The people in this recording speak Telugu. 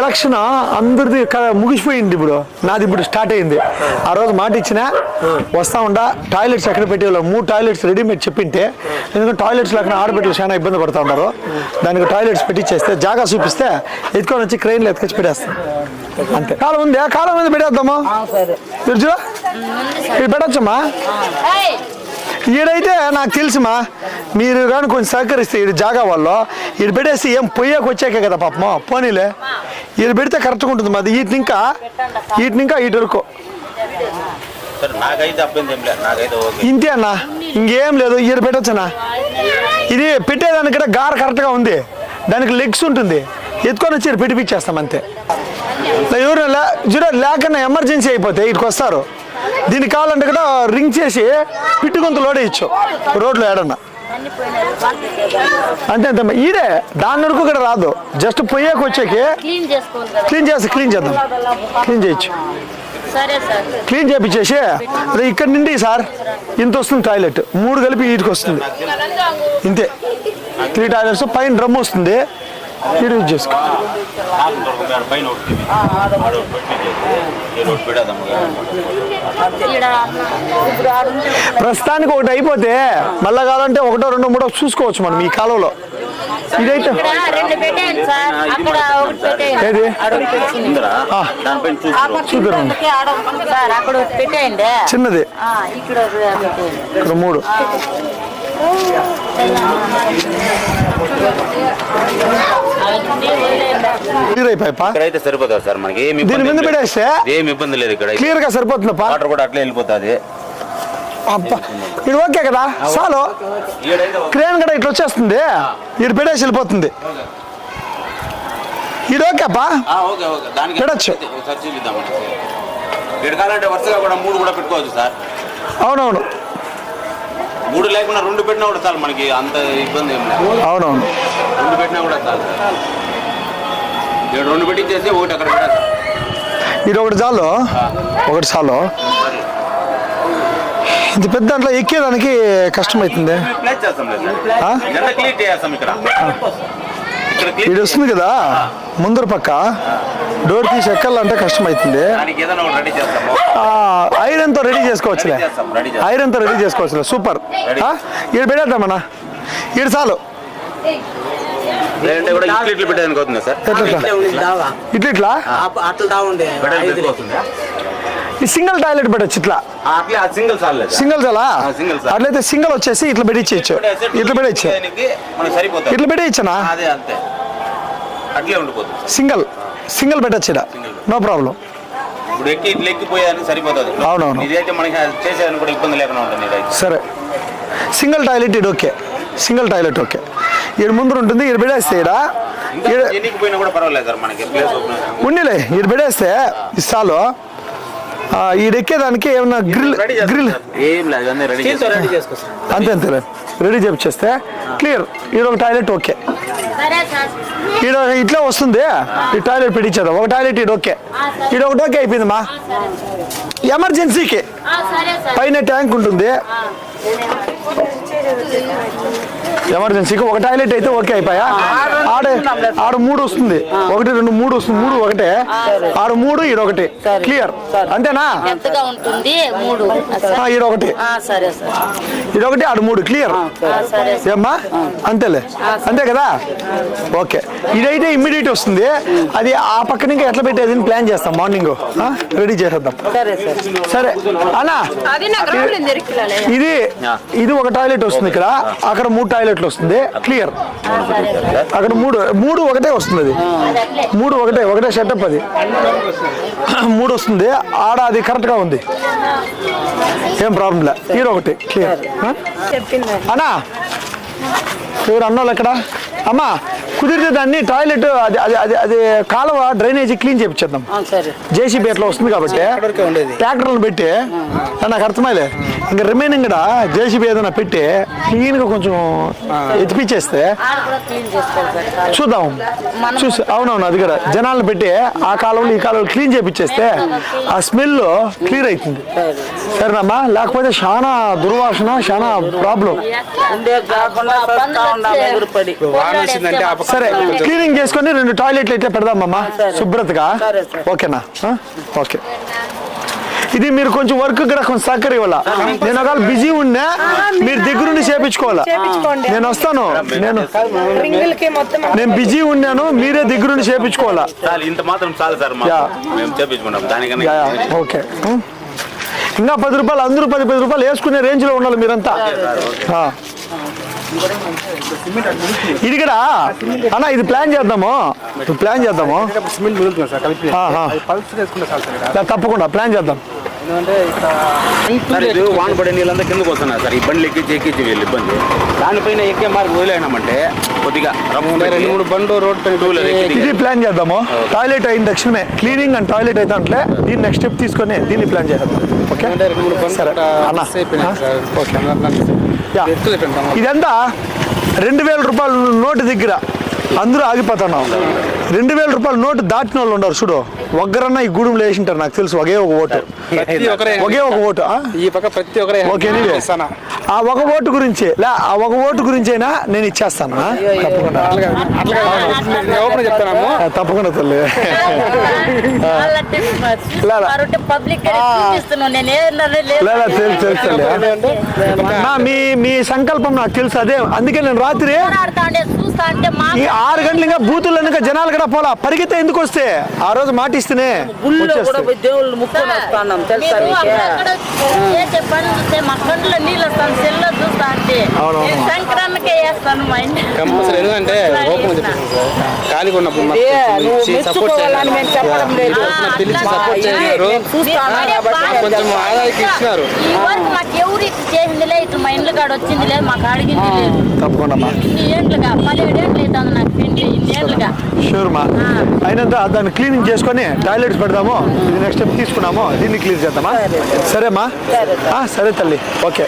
ఎలక్షన్ అందరిది ముగిసిపోయింది ఇప్పుడు. నాది ఇప్పుడు స్టార్ట్ అయింది. ఆ రోజు మాట ఇచ్చిన వస్తా ఉండా టాయిలెట్స్ ఎక్కడ పెట్టేవాళ్ళు? మూడు టాయిలెట్స్ రెడీమేడ్ చెప్పింటే ఎందుకంటే టాయిలెట్స్ లేకుండా ఆడబిడ్డలు చాలా ఇబ్బంది పడుతూ ఉన్నారు. దానికి టాయిలెట్స్ పెట్టించేస్తే జాగా చూపిస్తే ఎత్తుకొని వచ్చి క్రెయిన్లో ఎత్తుకొచ్చి పెట్టేస్తాం అంతే. కాలం ఉంది? కాలం మీద పెట్టేద్దామా? మీరు చూడ పెట్టచ్చమ్మా ఈడైతే నాకు తెలుసుమా మీరు కానీ కొంచెం సహకరిస్తే ఇది జాగా వాళ్ళు ఇది పెట్టేసి ఏం పొయ్యాక వచ్చాకే కదా పాపమా పోనీలే. ఇది పెడితే కరెక్ట్గా ఉంటుంది మాది. వీటిని ఇంకా వీటిని ఇంకా ఇటు వరకు. ఇంతే అన్న ఇంకేం లేదు ఇది పెట్టొచ్చనా ఇది పెట్టేదానికంటే గార కరెక్ట్గా ఉంది. దానికి లెగ్స్ ఉంటుంది. ఎత్తుకొని వచ్చి ఈడ పెట్టిపిచ్చేస్తాం అంతే. ఎవరు జుడ లేకన్నా ఎమర్జెన్సీ అయిపోతే ఇటుకు దీనికి కావాలంటే కూడా రింగ్ చేసి పిట్టు గొంతు లోడేయచ్చు రోడ్లో ఏడన్నా. అంతే అంతే ఈడే దాని వరకు కూడా రాదు. జస్ట్ పొయ్యాక వచ్చాకి క్లీన్ చేసి క్లీన్ చేద్దాం. క్లీన్ చేయొచ్చు. క్లీన్ చేపించేసి అదే ఇక్కడ నుండి సార్ ఇంత వస్తుంది టాయిలెట్. మూడు కలిపి వీటికి వస్తుంది. ఇంతే. త్రీ టాయిలెట్స్ పైన డ్రమ్ వస్తుంది. యూజ్ చేసుకో ఈడ ఆడు ప్రస్తుతానికి ఒకటి అయిపోతే మళ్ళా కావాలంటే ఒకటో రెండో మూడో చూసుకోవచ్చు మనం ఈ కాలంలో. ఇదైతే ఏది? చిన్నది. ఆ, ఇక్కడ ఒకటి పెట్టేయండి. ఇక్కడ మూడు. క్లియర్ అయిపోయి ఇక్కడైతే సరిపోతుంది సార్ మనకి. ఏమి దీని మీద. పెడేస్తే ఏమి ఇబ్బంది లేదు ఇక్కడ. క్లియర్గా సరిపోతుంది వాటర్ కూడా అట్లే వెళ్ళిపోతుంది. అబ్బా. ఇది ఓకే కదా? చాలు. క్రేన్ కూడా ఇట్లా వచ్చేస్తుంది. ఇది పెట్టేసి వెళ్ళిపోతుంది. ఇది ఓకే దానికి పెట్టొచ్చు. ఒకసారి మూడు లేకుండా రెండు పెట్టినా కూడా చాలు మనకి అంత ఇబ్బంది ఏం లేదు. అవునవును. రెండు పెట్టినా కూడా చాలు. రెండు పెట్టించేసి ఒకటి అక్కడ పెట్టేస్తాం. ఇది ఒకటి చాలు ఒకటి చాలు? ఇంత పెద్ద దాంట్లో ఎక్కేదానికి కష్టమవుతుంది క్లీన్ చేస్తాం ఇక్కడ? ఇది వస్తుంది కదా? ముందర పక్క. డోర్ తీసి ఎక్కాలంటే కష్టమవుతుంది దానికి ఏదైనా ఒకటి రెడీ చేస్తాము ఐరన్తో రెడీ చేసుకోవచ్చులే. ఐరన్తో రెడీ చేసుకోవచ్చులే. సూపర్ ఇక్కడ పెట్టేద్దామన్నా ఇక్కడ చాలు. ఇట్లు అవుతుంది అవుతుంది? సింగిల్ టాయిలెట్ పెట్టచ్చు ఇట్లా. సింగిల్ చాలా. అట్లయితే సింగిల్ వచ్చేసి ఇట్లా పెట్టించచ్చు ఇట్లా సరిపోతుంది. ఇట్లా పెట్టించనా అదే అంతే. అట్లే ఉండిపోతుంది సింగిల్ సింగిల్ పెట్టచ్చు ఇక్కడ నో ప్రాబ్లం. ఇప్పుడు ఎక్కి ఇట్లా సరిపోతుంది. అవునవును. ఇదైతే మనకి చేసేదానికి కూడా ఇబ్బంది లేకుండా ఉంటుంది ఇదైతే. సరే. సింగిల్ టాయిలెట్ ఇది ఓకే. Single toilet okay. ఈడు ముందర ఉంటుంది ఈడు పెడేస్తే ఈడ? ఎన్నికి పోయినా కూడా పర్వాలేదు సార్ మనకి ప్లేస్ ఉండిలే ఈడు ఇస్తాలు ఏమన్నా గ్రిల్ గ్రిల్ అంతే అంతేలే రెడీ చేపిచ్చేస్తే క్లియర్ ఈడ ఒక టాయిలెట్ ఓకే. ఈడ ఇట్లా వస్తుంది. ఈ టాయిలెట్ పెట్టించేద్దాం ఒక టాయిలెట్ ఈడ ఓకే. ఈడ ఒకటి ఓకే అయిపోయిందమ్మా. ఎమర్జెన్సీకి పైన ట్యాంక్ ఉంటుంది. ఎమర్జెన్సీకి ఒక టాయిలెట్ అయితే ఓకే అయిపోయా? ఆడ ఆడ మూడు వస్తుంది. ఒకటి రెండు మూడు వస్తుంది. మూడు ఒకటే. ఆడ మూడు ఈడ ఒకటి. క్లియర్ అంతేనా? ఈడ ఒకటి. ఆ, సరే సార్. ఈడ ఒకటి ఆడ మూడు. క్లియర్ ఏమ్మా? అంతేలే. అంతే కదా? ఓకే ఇదైతే ఇమ్మీడియట్ వస్తుంది. అది ఆ పక్క నుంచి ఎట్లా పెట్టేది అని ప్లాన్ చేస్తాం. మార్నింగ్ రెడీ చేసేద్దాం. సరే సార్. సరే. అన్నా ఇది ఇది ఒక టాయిలెట్ వస్తుంది ఇక్కడ. అక్కడ మూడు టాయిలెట్లు వస్తుంది. క్లియర్ అక్కడ మూడు మూడు ఒకటే వస్తుంది అది. మూడు ఒకటే ఒకటే సెటప్ అది. మూడు వస్తుంది. ఆడ అది కరెక్ట్గా ఉంది. ఏం ప్రాబ్లం లే. హీరో ఒకటి. క్లియర్ అన్నా ఎవరు అన్నోళ్ళు ఎక్కడ? అమ్మా కుదిరితే దాన్ని టాయిలెట్ అది అది అది అది కాలువ డ్రైనేజీ క్లీన్ చేయించేద్దాం సరే. జేసీబీ అట్లా వస్తుంది కాబట్టి. ట్రాక్టర్లను పెట్టి నాకు అర్థమైలే. ఇంకా రిమైనింగ్ కూడా జేసీబీ ఏదైనా పెట్టి క్లీన్గా కొంచెం ఎత్తిపించేస్తే. చూద్దాం. చూసి అవునవును అది కూడా. జనాలను పెట్టి ఆ కాలంలో ఈ కాలంలో క్లీన్ చేపించేస్తే ఆ స్మెల్ క్లియర్ అవుతుంది సరేనమ్మా? లేకపోతే చాలా దుర్వాసన చాలా ప్రాబ్లం. వాన వచ్చిందంటే సరే క్లీనింగ్ చేసుకొని రెండు టాయిలెట్లు అయితే పెడదామమ్మా శుభ్రతగా. సరే, సరే. ఓకేనా? ఓకే. ఇది మీరు కొంచెం వర్క్ కూడా కొంచెం సహకరి ఇవ్వాల? నేను ఒకవేళ బిజీ ఉన్నా మీరు దగ్గరుండి చేపించుకోవాలా? నేను వస్తాను. నేను నేను బిజీ ఉన్నాను మీరే దగ్గరుండి చేపించుకోవాలా? ఇంత మాత్రం చాలు సార్ ఓకే. ఇంకా పది రూపాయలు అందరూ పది పది రూపాయలు వేసుకునే రేంజ్లో ఉండాలి మీరంతా. ఆ. ఇది కూడా అన్న ఇది ప్లాన్ చేద్దాము. ప్లాన్ చేద్దాము. సిమెంట్ మిగులుతుంది సార్ కలిపి. పల్స్ సార్ ఇక్కడ తప్పకుండా ప్లాన్ చేద్దాం. ఎందుకంటే ఇక్కడ వాన పడే నీళ్ళంతా కిందకు వస్తున్నారు సార్. ఇబ్బంది ఎక్కించి ఎక్కించి వీళ్ళు ఇబ్బంది. దానిపైన ఎక్కే మార్గం వదిలేనామంటే కొద్దిగా రెండు మూడు బండ్లు రోడ్ ఇది ప్లాన్ చేద్దాము. టాయిలెట్ అయిన తక్షణమే క్లీనింగ్ అండ్ టాయిలెట్ అయితే అంటే దీన్ని నెక్స్ట్ స్టెప్ తీసుకొని దీన్ని ప్లాన్ చేద్దాం. ఓకే అంటే రెండు మూడు బండ్లు ఇదంతా రెండు వేల రూపాయల నోటు దగ్గర. అందరూ ఆగిపోతున్నాం. రెండు వేల రూపాయల నోటు దాటిన వాళ్ళు ఉండరు చూడు. ఒక్కరన్నా ఈ గూడెంలో వేసింటారు నాకు తెలుసు ఒకే ఒక ఓటు. ప్రతి ఒక్కరే ఒకే ఒక ఓటు ఆ? ఈ పక్క ప్రతి ఒక్కరే ఓకే ఎనీవే ఇస్తానా ఆ ఒక ఓటు గురించి లే ఆ ఒక ఓటు గురించి అయినా నేను ఇచ్చేస్తాను ఆ? తప్పకుండా. తప్పకుండా తల్లి. మీ మీ సంకల్పం నాకు తెలుసు అదే అందుకే నేను రాత్రి ఆరు గంటలు ఇంకా బూతుల్లో ఇంకా జనాలు కూడా పోలా? పరిగెత్తే ఎందుకు వస్తే? ఆ రోజు మాట ఇస్తేనే వచ్చేస్తాయి. దేవుళ్ళు ముక్కుని తెలుసా కంపల్సరీ ఎందుకంటే ఖాళీగా ఉన్నప్పుడు సపోర్ట్ పిలిచి సపోర్ట్ కొంచెం ఆదాయకి ఇచ్చినారు. చేసిందిలే ఇట్లా మా ఇంట్లో కాడ వచ్చిందిలే మాకు అడిగింది లేదు. తప్పకుండా ఇన్ని ఏండ్లుగా? పదిహేడు ఏండ్లు అవుతుంది నాకు పెళ్ళి ఇన్ని షూర్ మా అయినంత దాన్ని క్లీనింగ్ చేసుకొని టాయిలెట్స్ పెడదాము. ఇది నెక్స్ట్ స్టెప్ తీసుకున్నాము. దీన్ని క్లీన్ చేద్దామా? సరేమ్మా సరే తల్లి. ఓకే.